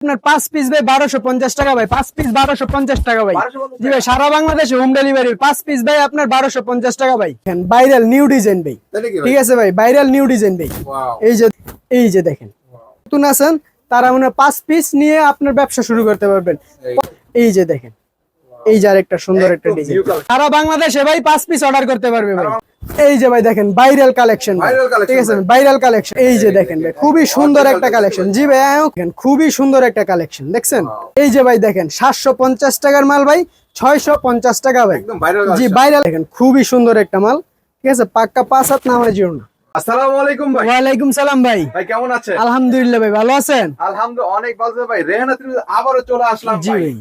আপনার পাঁচ পিস ভাই বারোশো পঞ্চাশ টাকা ভাই পাঁচ পিস বারোশো পঞ্চাশ টাকা ভাই। জি ভাই সারা বাংলাদেশে হোম ডেলিভারি পাঁচ পিস ভাই আপনার বারোশো পঞ্চাশ টাকা ভাই। ভাইরাল নিউ ডিজাইন ভাই। ঠিক আছে ভাই ভাইরাল নিউ ডিজাইন ভাই। এই যে এই যে দেখেন। নতুন আছেন তারা মানে পাঁচ পিস নিয়ে আপনার ব্যবসা শুরু করতে পারবেন। এই। যে দেখেন এই যে আরেকটা সুন্দর একটা ডিজাইন সারা বাংলাদেশে ভাই পাঁচ পিস অর্ডার করতে পারবে ভাই। এই যে ভাই দেখেন ভাইরাল কালেকশন ঠিক আছে? ভাইরাল কালেকশন এই যে দেখেন ভাই খুবই সুন্দর একটা কালেকশন জি ভাই খুবই সুন্দর একটা কালেকশন দেখছেন? এই যে ভাই দেখেন সাতশো পঞ্চাশ টাকার মাল ভাই ছয়শো পঞ্চাশ টাকা ভাই। জি ভাইরাল দেখেন খুবই সুন্দর একটা মাল। ঠিক আছে? পাক্কা পাঁচ হাত জন্য আসসালামু আলাইকুম ভাই। ওয়ালাইকুম সালাম ভাই। ভাই কেমন আছেন? আলহামদুলিল্লাহ ভাই ভালো আছেন? আলহামদুলিল্লাহ অনেক ভালো ভাই। রেহানা আবারও চলে আসলাম জি ভাই।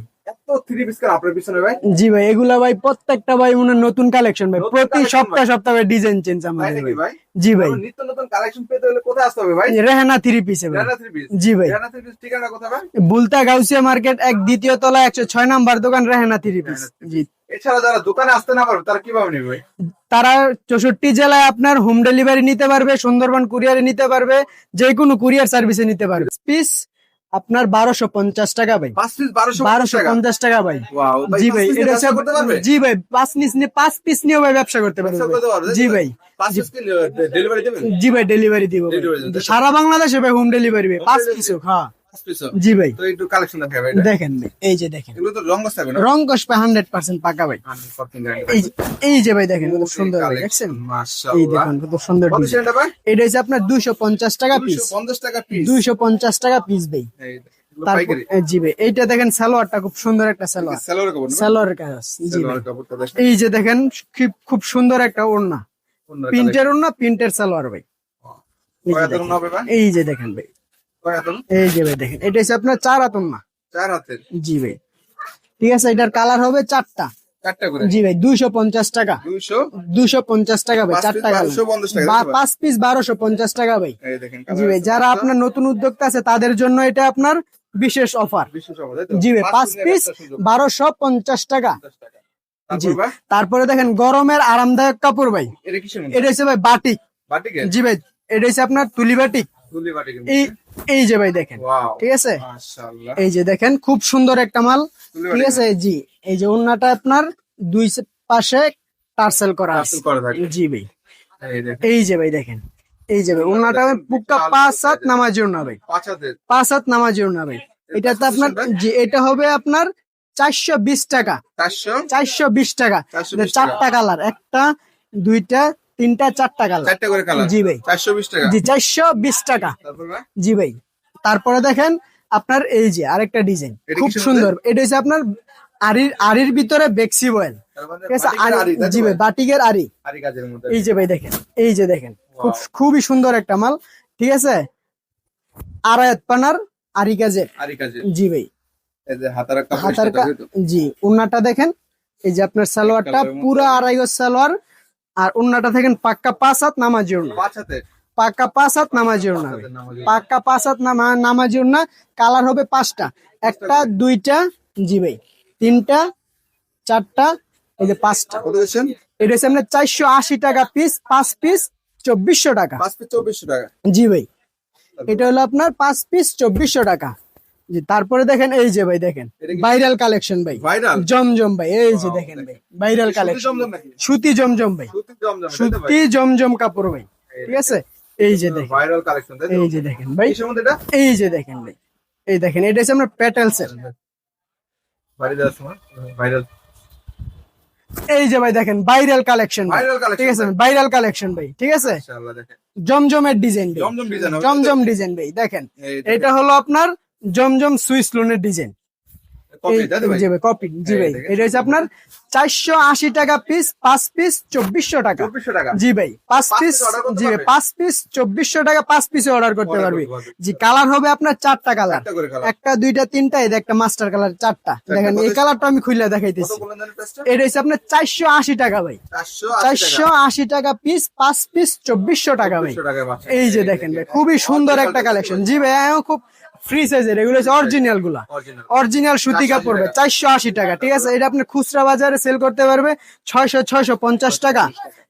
জি ভাই এগুলা ভাই প্রত্যেকটা ভাই মনে নতুন কালেকশন ভাই। প্রতি সপ্তাহ ভাই। সপ্তাহে ডিজাইন চেঞ্জ আমাদের ভাই? ভাই। জি ভাই। তাহলে নিত্য নতুন কালেকশন পেতে হলে কোথায় আসতে হবে ভাই? রেহানা থ্রি পিসে ভাই। রেহানা থ্রি পিস জি ভাই। রেহানা থ্রি পিস ঠিকানা কোথায় ভাই? বুলতা গাউসিয়া মার্কেট এক দ্বিতীয় তলা একশো ছয় নাম্বার দোকান রেহানা থ্রি পিস জি। এছাড়া যারা দোকানে আসতে না পারবে তারা কীভাবে নেবে তারা চৌষট্টি জেলায় আপনার হোম ডেলিভারি নিতে পারবে সুন্দরবন কুরিয়ারে নিতে পারবে যে কোনো কুরিয়ার সার্ভিসে নিতে পারবে। পিস আপনার বারোশো পঞ্চাশ টাকা ভাই। বারোশো পঞ্চাশ টাকা? ভাই। জি ভাই এটা জি ভাই পাঁচ পিস নিয়ে পাঁচ পিস নিয়ে ভাই ব্যবসা করতে পারবে জি ভাই। জি ভাই ডেলিভারি দিব? সারা বাংলাদেশে ভাই হোম ডেলিভারি পাঁচ? পিস হ্যাঁ। জি ভাই। তো একটু কালেকশন ভাই দেখেন এই যে দেখেন। এগুলো তো রং থাকবে না? রং কষ পায় হান্ড্রেড পাকা ভাই। এই যে- এই যে ভাই দেখেন কত সুন্দর এই কত এটা হচ্ছে আপনার টাকা পিস 250 টাকা পিস টাকা পিস ভাই। জি ভাই এইটা দেখেন সালোয়ারটা খুব সুন্দর একটা সালোয়ার। কাজ জি দেখেন। এই যে দেখেন খুব খুব সুন্দর একটা ওড়না। প্রিন্টের ওড়না প্রিন্টের সালোয়ার ভাই? এই যে দেখেন। ভাই এই যে ভাই দেখেন এটা হচ্ছে আপনার চার আতন না? চার হাতের জি ভাই। ঠিক আছে এটার কালার হবে চারটা। চারটা করে? জি ভাই দুইশো পঞ্চাশ টাকা। 200 দুইশো পঞ্চাশ টাকা ভাই চারটা কালার 1250 টাকা, পাঁচ পিস বারোশো পঞ্চাশ টাকা ভাই। জি ভাই যারা আপনার নতুন উদ্যোক্তা আছে তাদের জন্য এটা আপনার বিশেষ অফার জি ভাই পাঁচ পিস বারোশো পঞ্চাশ টাকা। জি ভাই তারপরে দেখেন গরমের আরামদায়ক কাপড় ভাই। এটা হচ্ছে ভাই বাটিক। বাটিকে জি ভাই এটা হচ্ছে আপনার তুলি বাটিকে। এই এই যে ভাই দেখেন ঠিক আছে? এই যে দেখেন খুব সুন্দর একটা মাল ঠিক আছে? জি এই যে ওন্নাটা আপনার দুই পাশে টার্সেল করা আছে। জি ভাই। এই যে ভাই দেখেন এই যে ভাই ওন্নাটা বুকটা পাঁচ হাত নামার জন্য ভাই। পাঁচ হাতের। পাঁচ হাত ভাই। এটা তো আপনার জি এটা হবে আপনার চারশো বিশ টাকা। চারশো? বিশ টাকা। 420 চারটা কালার একটা দুইটা তিনটা চারটা কালার চারটা করে কালার জি ভাই। 420 টাকা। জি চারশো বিশ টাকা। জি ভাই। তারপরে দেখেন আপনার এই যে আরেকটা ডিজাইন। খুব সুন্দর? এটা হচ্ছে আপনার আরির আরির ভিতরে বেক্সি বয়েল মানে ঠিক আছে? জি ভাই? বাটিকের আরি। এই যে ভাই দেখেন। এই যে দেখেন। খুব খুবই সুন্দর একটা মাল। ঠিক আছে? আড়ায়াত পানার আরি কাজের। জি ভাই। হাতার জি উন্নাটা দেখেন। এই যে আপনার সালোয়ারটা পুরো আড়াই গজ সালোয়ার। আর উন্নাটা দেখেন পাক্কা পাঁচ হাত নামাজি পাক্কা পাঁচ হাত নামাজি হাতের পাক্কা পাঁচ হাত নামা নামাজি উন্না। কালার হবে পাঁচটা। একটা দুইটা জি ভাই। তিনটা চারটা এই যে পাঁচটা। এটা হচ্ছে আপনার চারশো আশি টাকা পিস পাঁচ পিস চব্বিশশো টাকা। পাঁচ পিস চব্বিশশো টাকা। জি ভাই। এটা হলো আপনার পাঁচ পিস চব্বিশশো টাকা। জি তারপরে দেখেন এই যে ভাই দেখেন ভাইরাল কালেকশন ভাই। ভাইরাল জমজম ভাই এই যে দেখেন ভাই ভাইরাল কালেকশন সুতি জমজম ভাই। সুতি জমজম কাপড় ভাই ঠিক আছে? এই যে দেখেন। ভাইরাল কালেকশন এই যে দেখেন ভাই। এটা? এই যে দেখেন ভাই। এই দেখেন এটা হচ্ছে আপনার প্যাটেলস এর আমার ভাইরাল এই যে ভাই দেখেন ভাইরাল কালেকশন ঠিক আছে? ভাইরাল কালেকশন ভাই ঠিক আছে? জমজমের design Zamzam design Zamzam design ভাই দেখেন। এটা হলো আপনার জমজম সুইস লোনের ডিজাইন। কপি জি ভাই। এটা হচ্ছে আপনার চারশো আশি টাকা পিস পাঁচ পিস চব্বিশশো টাকা। জি ভাই পাঁচ পিস জি ভাই পাঁচ পিস চব্বিশশো টাকা পাঁচ পিসে অর্ডার করতে পারবে। জি কালার হবে আপনার চারটা কালার একটা দুইটা তিনটা একটা মাস্টার কালার চারটা। দেখেন এই কালারটা আমি খুলে দেখাইতেছি। এটা হচ্ছে আপনার চারশো আশি টাকা ভাই। চারশো আশি টাকা। পিস পাঁচ পিস চব্বিশশো টাকা ভাই। 2400 টাকা বাচ্চা। এই যে দেখেন ভাই খুবই সুন্দর একটা কালেকশন জি ভাই খুব ফ্রি সাইজের এগুলো হচ্ছে অরিজিনালগুলা। অরিজিনাল সুতি কাপড় চারশো আশি টাকা ঠিক আছে? এটা আপনি খুচরা বাজারে সেল করতে পারবে ছয়শো ছয়শো পঞ্চাশ টাকা।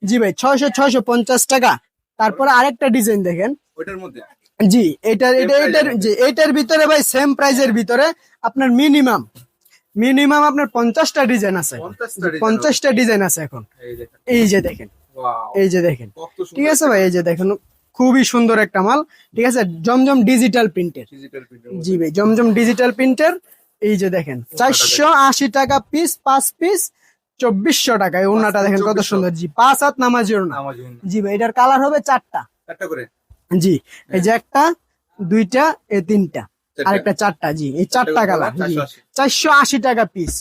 জি ভাই ছয়শো ছয়শো পঞ্চাশ টাকা। তারপরে আরেকটা ডিজাইন দেখেন। ওইটার মধ্যে? জি এটার এটা এটার জি এটার ভিতরে ভাই সেম প্রাইজের ভিতরে আপনার মিনিমাম মিনিমাম আপনার পঞ্চাশটা ডিজাইন আছে। পঞ্চাশটা ডিজাইন আছে এখন। এই যে দেখেন। এই যে দেখেন। ঠিক আছে ভাই এই যে দেখেন। খুবই সুন্দর একটা মাল ঠিক আছে? জমজম ডিজিটাল প্রিন্টের জি ভাই জমজম ডিজিটাল প্রিন্টের এই যে দেখেন চারশো আশি টাকা পিস পাঁচ পিস চব্বিশশো টাকা এই ওনাটা দেখেন কত সুন্দর। জি পাঁচ হাত নামাজি ওনা জি ভাই এটার কালার হবে চারটা। করে? জি এই যে একটা দুইটা এই তিনটা। চারটা। আরেকটা চারটা জি এই চারটা কালার জি। চারশো আশি। টাকা পিস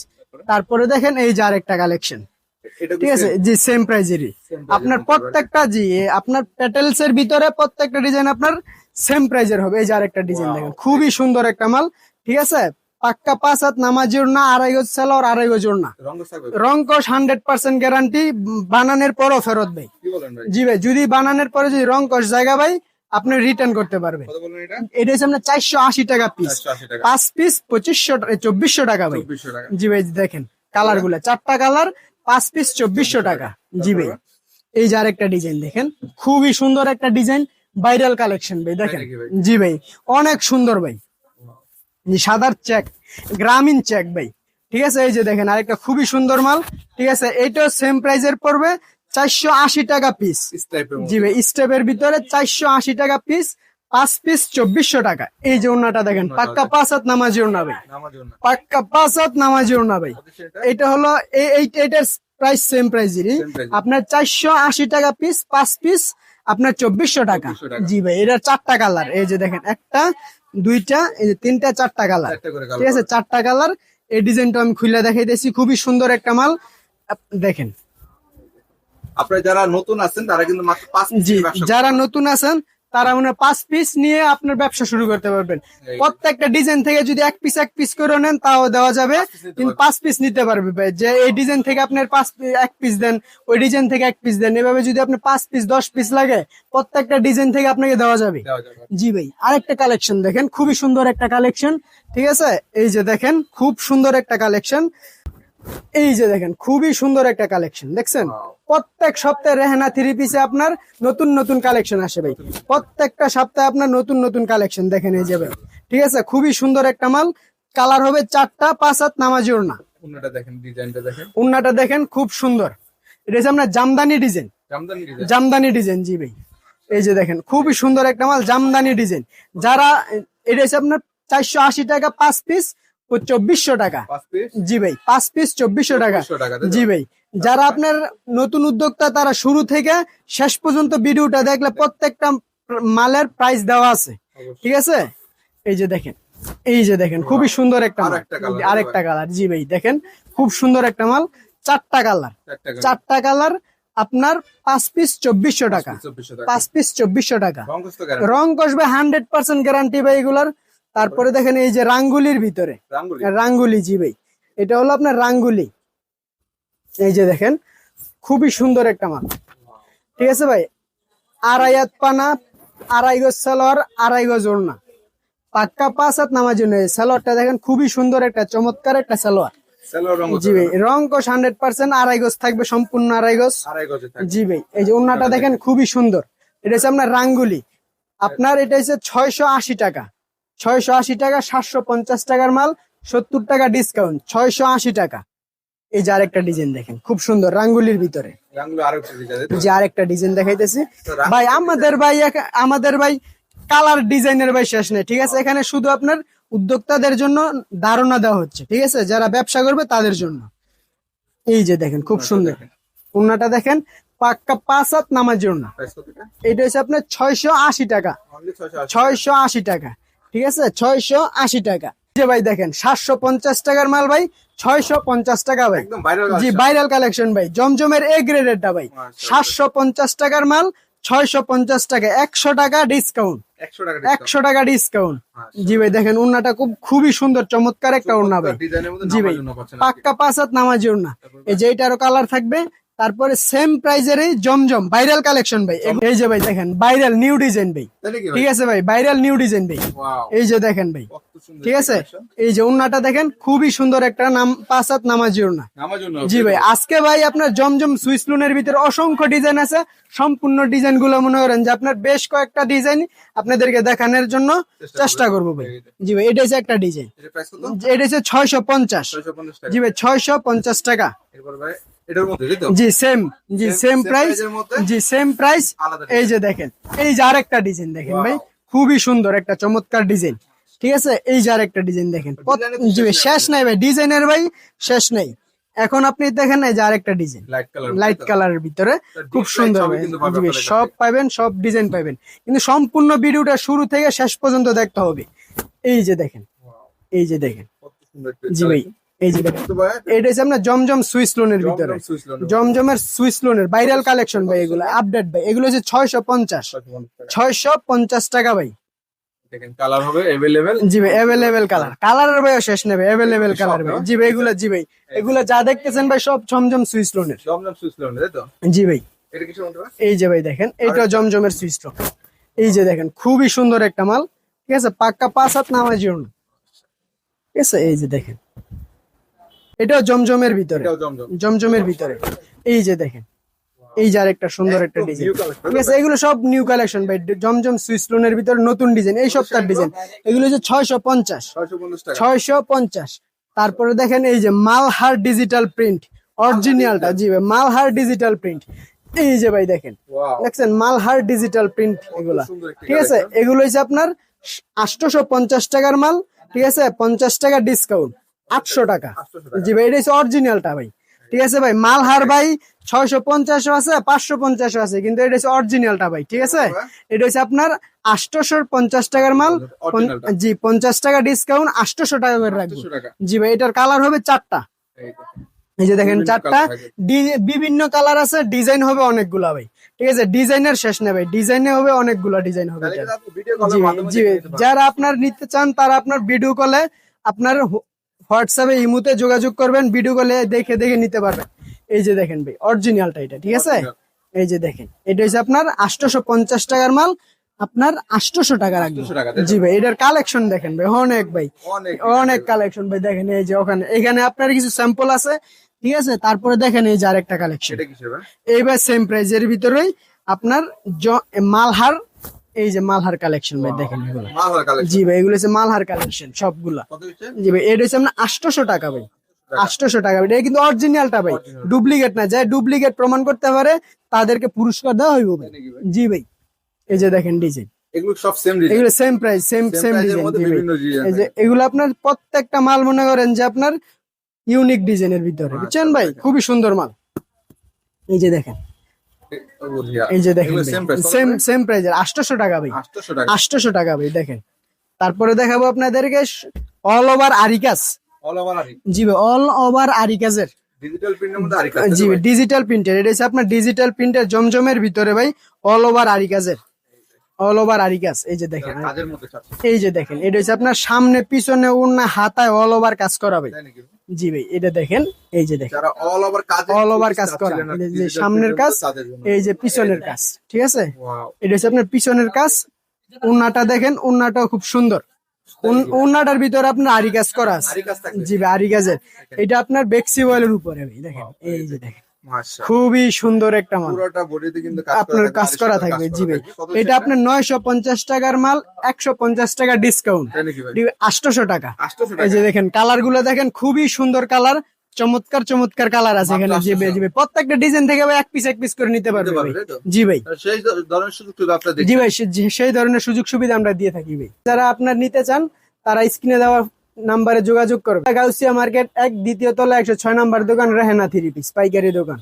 তারপরে দেখেন এই যে আরেকটা কালেকশন ঠিক আছে জি সেম প্রাইজেরই আপনার প্রত্যেকটা জি আপনার প্যাটেলস এর ভিতরে প্রত্যেকটা ডিজাইন আপনার সেম প্রাইজের হবে। এই যে আরেকটা ডিজাইন দেখেন খুবই সুন্দর একটা মাল। ঠিক আছে পাক্কা পাঁচ হাত নামাজির না আড়াই গজ সেলর আড়াই গজর না হান্ড্রেড পার্সেন্ট গ্যারান্টি বানানোর পরও ফেরত ভাই। জি ভাই যদি বানানোর পরে যদি রংকশ জায়গা ভাই আপনি রিটার্ন করতে পারবেন। এটা? হচ্ছে আপনার চারশো আশি টাকা পিস পাঁচ পিস পঁচিশশো চব্বিশশো টাকা ভাই। 2400 টাকা। জি ভাই দেখেন কালারগুলা চারটা কালার পাঁচ পিস চব্বিশশো টাকা জি ভাই এই যে আরেকটা ডিজাইন দেখেন খুবই সুন্দর একটা ডিজাইন ভাইরাল কালেকশন ভাই দেখেন? জি ভাই অনেক সুন্দর ভাই। সাদার চেক গ্রামীণ চেক ভাই। ঠিক আছে এই যে দেখেন আরেকটা খুবই সুন্দর মাল। ঠিক আছে এইটাও সেম প্রাইজের পড়বে চারশো আশি টাকা পিস জি ভাই স্টেপের ভিতরে চারশো আশি টাকা পিস পাঁচ পিস চব্বিশশো টাকা। এই যে ওনাটা দেখেন পাক্কা দেখেন। পাঁচ হাত নামাজি ওনা ভাই। পাক্কা পাঁচ হাত নামাজি ওনা ভাই। এটা হলো এই- এই এটার প্রাইস সেম প্রাইজেরই Same আপনার চারশো আশি টাকা পিস পাঁচ পিস আপনার চব্বিশশো টাকা। জি ভাই এটা চারটা কালার এই যে দেখেন একটা দুইটা এই যে তিনটা চারটা কালার ঠিক আছে চারটা কালার এই ডিজাইনটা আমি খুলে দেখাইতেছি। খুবই সুন্দর একটা মাল। দেখেন। আপনারা যারা নতুন আছেন তারা কিন্তু মাত্র পাঁচ জি যারা নতুন আছেন তারা মনে পাঁচ পিস নিয়ে আপনার ব্যবসা শুরু করতে পারবেন। প্রত্যেকটা ডিজাইন থেকে যদি এক পিস এক পিস করে নেন তাও দেওয়া যাবে। কিন্তু পাঁচ পিস নিতে পারবে ভাই। যে এই ডিজাইন থেকে আপনার পাঁচ এক পিস দেন ওই ডিজাইন থেকে এক পিস দেন। এভাবে যদি আপনি পাঁচ পিস দশ পিস লাগে প্রত্যেকটা ডিজাইন থেকে আপনাকে দেওয়া যাবে। দেওয়া যাবে। জি ভাই আরেকটা কালেকশন দেখেন। খুবই সুন্দর একটা কালেকশন ঠিক আছে? এই যে দেখেন খুব সুন্দর একটা কালেকশন এই যে দেখেন খুবই সুন্দর একটা কালেকশন দেখছেন? প্রত্যেক সপ্তাহে রেহানা থ্রি পিসে আপনার নতুন নতুন কালেকশন আসে ভাই। প্রত্যেকটা সপ্তাহে আপনার নতুন নতুন কালেকশন দেখেন এই যে ভাই। ঠিক আছে? খুবই সুন্দর একটা মাল। কালার হবে চারটা পাঁচ হাত নামাজি ওড়না। অন্যটা দেখেন ডিজাইনটা দেখেন। উন্নাটা দেখেন খুব সুন্দর। এটা হচ্ছে আপনার Jamdani design. Jamdani design. Jamdani design জি ভাই। এই যে দেখেন খুবই সুন্দর একটা মাল জামদানি ডিজাইন। যারা এটা হচ্ছে আপনার চারশো আশি টাকা পাঁচ পিস ও চব্বিশশো টাকা। জি ভাই পাঁচ পিস চব্বিশশো টাকা। 2400 টাকা, তাই তো? জি ভাই যারা আপনার নতুন উদ্যোক্তা তারা শুরু থেকে শেষ পর্যন্ত ভিডিওটা দেখলে প্রত্যেকটা মালের প্রাইস দেওয়া আছে। ঠিক আছে? এই যে দেখেন এই যে দেখেন খুবই সুন্দর একটা মাল। আরেকটা কালার জি ভাই দেখেন খুব সুন্দর একটা মাল চারটা কালার চারটা কালার আপনার পাঁচ পিস চব্বিশশো টাকা। পাঁচ পিস চব্বিশশো টাকা। রং কষবে হান্ড্রেড পার্সেন্ট গ্যারান্টি ভাই এগুলার। তারপরে দেখেন এই যে রাঙ্গুলির ভিতরে। রাঙ্গুলি। রাঙ্গুলি জি ভাই। এটা হলো আপনার রাঙ্গুলি। এই যে দেখেন খুবই সুন্দর একটা মাল। ঠিক আছে ভাই? আড়াই হাত পানা আড়াই গজ সালোয়ার আড়াই গজ ওড়না। পাক্কা পাঁচ হাত নামার জন্য সালোয়ারটা দেখেন খুবই সুন্দর একটা চমৎকার একটা সালোয়ার। জি ভাই রং কষ হান্ড্রেড পার্সেন্ট আড়াই গজ থাকবে সম্পূর্ণ আড়াই গজ। জি ভাই এই যে ওড়নাটা দেখেন খুবই সুন্দর। এটা হচ্ছে আপনার রাঙ্গুলি। আপনার এটা হচ্ছে ছয়শো আশি টাকা। ছয়শো আশি টাকা সাতশো পঞ্চাশ টাকার মাল সত্তর টাকা ডিসকাউন্ট ছয়শো আশি টাকা। এই যে আরেকটা ডিজাইন দেখেন খুব সুন্দর রাঙ্গুলির ভিতরে। যে আরেকটা ডিজাইন দেখাইতেছি। ভাই আমাদের ভাই আমাদের ভাই কালার ডিজাইনের ভাই শেষ নেই ঠিক আছে? এখানে শুধু আপনার উদ্যোক্তাদের জন্য ধারণা দেওয়া হচ্ছে ঠিক আছে? যারা ব্যবসা করবে তাদের জন্য। এই যে দেখেন খুব সুন্দর। উন্নাটা দেখেন পাক্কা পাঁচ হাত নামার জন্য এটা হচ্ছে আপনার ছয়শো আশি টাকা। ছয়শো আশি টাকা। ঠিক আছে? ছয়শো আশি টাকা। যে ভাই দেখেন সাতশো পঞ্চাশ টাকার মাল ভাই ছয়শো পঞ্চাশ টাকা ভাই। জি ভাইরাল কালেকশন ভাই জমজমের এ গ্রেডেরটা ভাই। সাতশো পঞ্চাশ টাকার মাল ছয়শো পঞ্চাশ টাকা একশো টাকা ডিসকাউন্ট 100 টাকা discount। একশো টাকা ডিসকাউন্ট জি ভাই দেখেন উন্নাটা খুব খুবই সুন্দর চমৎকার একটা উন্না ভাই। জি ভাই পাক্কা পাঁচ হাত নামাজি উন্না। এই যে এটারও কালার থাকবে তারপরে সেম প্রাইজের এই জমজম ভাইরাল কালেকশন ভাই। এই- যে ভাই দেখেন ভাইরাল নিউ ডিজাইন ভাই। ঠিক আছে ভাই ভাইরাল নিউ ডিজাইন ভাই। এই যে দেখেন ভাই ঠিক আছে? এই যে উন্নাটা দেখেন খুবই সুন্দর একটা নাম পাঁচাত নামাজি উন্না। জি ভাই আজকে ভাই আপনার জমজম সুইস লুনের ভিতরে অসংখ্য ডিজাইন আছে। সম্পূর্ণ ডিজাইনগুলো মনে করেন যে আপনার বেশ কয়েকটা ডিজাইন আপনাদেরকে দেখানোর জন্য চেষ্টা করব। ভাই। জি ভাই এটা হচ্ছে একটা ডিজাইন এটা হচ্ছে ছয়শো পঞ্চাশ। 650 টাকা। জি ভাই ছয়শো পঞ্চাশ টাকা। এরপর ভাই এটার মধ্যে জি সেম জি সেম প্রাইস? জি সেম প্রাইস এই যে দেখেন এই যে আরেকটা ডিজাইন দেখেন ভাই। খুবই সুন্দর একটা চমৎকার ডিজাইন ঠিক আছে? এই যে আরেকটা ডিজাইন দেখেন। শেষ নাই ভাই ডিজাইনের ভাই শেষ নেই। এখন আপনি দেখেন এই যে আরেকটা ডিজাইন লাইট কালারের ভিতরে। খুব সুন্দর সব পাবেন সব ডিজাইন পাবেন। কিন্তু সম্পূর্ণ ভিডিওটা শুরু থেকে শেষ পর্যন্ত দেখতে হবে। এই যে দেখেন। এই যে দেখেন। জি ভাই। এই যে দেখেন তো ভাই এটা হচ্ছে আপনার জমজম সুইস লোনের ভিতরে জমজম সুইস লোন জমজমের সুইস লোনের ভাইরাল কালেকশন ভাই এগুলো আপডেট ভাই এগুলো হচ্ছে ছয়শো পঞ্চাশ ছয়শো পঞ্চাশ টাকা ভাই দেখেন কালার হবে अवेलेबल জি ভাই অ্যাভেলেবেল কালার কালারের ভাই শেষ নেবে অ্যাভেলেবেল কালার ভাই জি ভাই এগুলো জি ভাই এগুলো যা দেখতেছেন ভাই সব জমজম সুইস লোনের জমজম সুইস লোন তাই তো জি ভাই এটা কিছু মনে হয় এই যে ভাই দেখেন এইটা জমজমের সুইচ লক এই যে দেখেন খুবই সুন্দর একটা মাল ঠিক আছে পাক্কা পাঁচ হাত নামার জন্য ঠিক আছে এই যে দেখেন এটাও জমজমের ভিতরে। জমজমের ভিতরে। এই যে দেখেন। এই যে আরেকটা সুন্দর একটা ডিজাইন ঠিক আছে এগুলো সব নিউ কালেকশন ভাই। জমজম সুইচ লোনের ভিতরে নতুন ডিজাইন এই সপ্তাহের ডিজাইন এগুলো হচ্ছে ছয়শো পঞ্চাশ। 650 ছয়শো পঞ্চাশ। তারপরে দেখেন এই যে মালহার ডিজিটাল প্রিন্ট অরিজিনালটা জি ভাই মালহার ডিজিটাল প্রিন্ট এই যে ভাই দেখেন। দেখছেন? মালহার ডিজিটাল প্রিন্ট এগুলা। ঠিক আছে? এগুলো হচ্ছে আপনার আটশোশো পঞ্চাশ টাকার মাল। ঠিক আছে? পঞ্চাশ টাকা ডিসকাউন্ট আটশো টাকা। জি ভাই এটা হচ্ছে অরিজিনালটা ভাই। ঠিক আছে ভাই মালহার ভাই ছয়শো পঞ্চাশও আছে পাঁচশো পঞ্চাশও আছে কিন্তু এটা হচ্ছে অরিজিনালটা ভাই ঠিক আছে? এটা হচ্ছে আপনার আটশোশো পঞ্চাশ টাকার মাল জি পঞ্চাশ টাকা ডিসকাউন্ট আটশোশো টাকা করে রাখব। জি ভাই এটার কালার হবে চারটা। এই যে। দেখেন বিভিন্ন চারটা। বিভিন্ন কালার আছে ডিজাইন হবে অনেকগুলা ভাই। ঠিক আছে ডিজাইনের শেষ নেই ভাই ডিজাইনে হবে অনেকগুলা ডিজাইন হবে জি। যারা আপনার নিতে চান তারা আপনার ভিডিও কলে আপনার হোয়াটসঅ্যাপে ইমুতে যোগাযোগ করবেন ভিডিও কলে দেখে দেখে নিতে পারবেন। এই যে দেখেন ভাই অরিজিনালটা এটা ঠিক আছে? এই যে দেখেন এটা হচ্ছে আপনার আটশোশো পঞ্চাশ টাকার মাল আপনার আটশোশো টাকা রাখবেন 800 টাকা, তাই জি ভাই এটার কালেকশন দেখেন ভাই অনেক ভাই অনেক কালেকশন ভাই দেখেন এই যে ওখানে এখানে আপনার কিছু স্যাম্পল আছে ঠিক আছে? তারপরে দেখেন এই যে আরেকটা কালেকশন এইবার সেম প্রাইজের ভিতরেই আপনার মালহার এই যে মালহার কালেকশন ভাই দেখেন এগুলো। জি ভাই এগুলো হচ্ছে মালহার কালেকশন সবগুলা। জি ভাই এটা হচ্ছে আপনার আটশোশো টাকা ভাই। আটশোশো টাকা। ভাই। এটা কিন্তু অরিজিনালটা ভাই। ডুপ্লিকেট না যাই ডুপ্লিকেট প্রমাণ করতে পারে তাদেরকে পুরস্কার দেওয়া হইব ভাই। জি ভাই। এই যে দেখেন ডিজাইন এগুলো সব সেম ডিজাইন এগুলো same price same same design এই যে এগুলো আপনার প্রত্যেকটা মাল মনে করেন যে আপনার ইউনিক ডিজাইনের ভিতরে। বুঝছেন ভাই? খুবই সুন্দর মাল। এই যে দেখেন। এই যে দেখেন সেম সেম সেম প্রাইজের আটশোশো টাকা ভাই। 800 টাকা। ভাই দেখেন। তারপরে দেখাবো আপনাদেরকে অল ওভার আরিকাস অল ওভার জি ভাই অল ওভার আরিকাসের ডিজিটাল প্রিন্টের মধ্যে জি ডিজিটাল প্রিন্টার এটা হচ্ছে আপনার ডিজিটাল প্রিন্টার জমজমের ভিতরে ভাই অল ওভার আরিকাসের অল ওভার আরিকাস এই যে দেখেন এই যে দেখেন এটা হচ্ছে আপনার সামনে পিছনে উন্না হাতায় অল ওভার কাজ করা ভাই। তাই নাকি জি ভাই এটা দেখেন এই যে দেখেন। যারা অল ওভার কাজ All over কাজ করা। এই যে সামনের কাজ, এই যে পিছনের কাজ ঠিক আছে? এটা হচ্ছে আপনার পিছনের কাজ। উন্নাটা দেখেন উন্নাটাও খুব সুন্দর। উন্নাটার ভিতরে আপনার আরি কাজ করা আছে। জি ভাই আরি কাজের। এটা আপনার বেক্সি ওয়েলের উপরে ভাই দেখেন। এই যে দেখেন। খুবই সুন্দর একটা মাল। পুরোটা বডিতে কিন্তু আপনার কাজ করা থাকবে জি ভাই। এটা আপনার নয়শো পঞ্চাশ টাকার মাল একশো পঞ্চাশ টাকা ডিসকাউন্ট তাই নাকি ভাই? আটশোশো টাকা। এই যে দেখেন কালারগুলো দেখেন খুবই সুন্দর কালার চমৎকার চমৎকার কালার আছে এখানে। জি ভাই জি ভাই। প্রত্যেকটা ডিজাইন থেকে ভাই এক পিস এক পিস করে নিতে পারবে? জি ভাই। সেই ধরনের সুযোগ সুবিধা আপনারা জি ভাই সেই ধরনের সুযোগ সুবিধা আমরা দিয়ে থাকি ভাই। যারা আপনার নিতে চান তারা স্ক্রিনে দেওয়া নাম্বারে যোগাযোগ করবে। গাউসিয়া মার্কেট এক দ্বিতীয় তলা একশো ছয় নাম্বার দোকান, রেহেনা থ্রি পিস, পাইকারি দোকান।